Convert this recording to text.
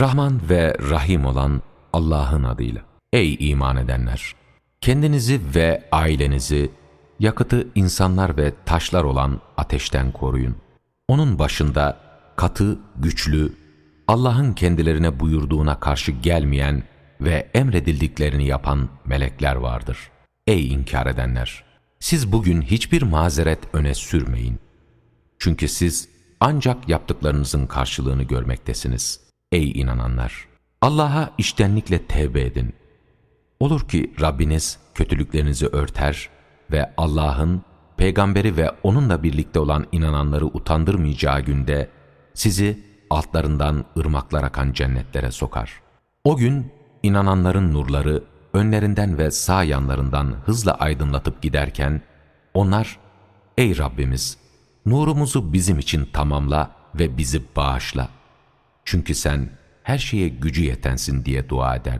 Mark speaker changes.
Speaker 1: Rahman ve Rahim olan Allah'ın adıyla. Ey iman edenler! Kendinizi ve ailenizi yakıtı insanlar ve taşlar olan ateşten koruyun. Onun başında katı, güçlü, Allah'ın kendilerine buyurduğuna karşı gelmeyen ve emredildiklerini yapan melekler vardır. Ey inkar edenler! Siz bugün hiçbir mazeret öne sürmeyin. Çünkü siz ancak yaptıklarınızın karşılığını görmektesiniz. Ey inananlar! Allah'a iştenlikle tevbe edin. Olur ki Rabbiniz kötülüklerinizi örter ve Allah'ın, peygamberi ve onunla birlikte olan inananları utandırmayacağı günde sizi altlarından ırmaklar akan cennetlere sokar. O gün inananların nurları önlerinden ve sağ yanlarından hızla aydınlatıp giderken onlar, Ey Rabbimiz! Nurumuzu bizim için tamamla ve bizi bağışla. Çünkü sen her şeye gücü yetensin diye dua ederler.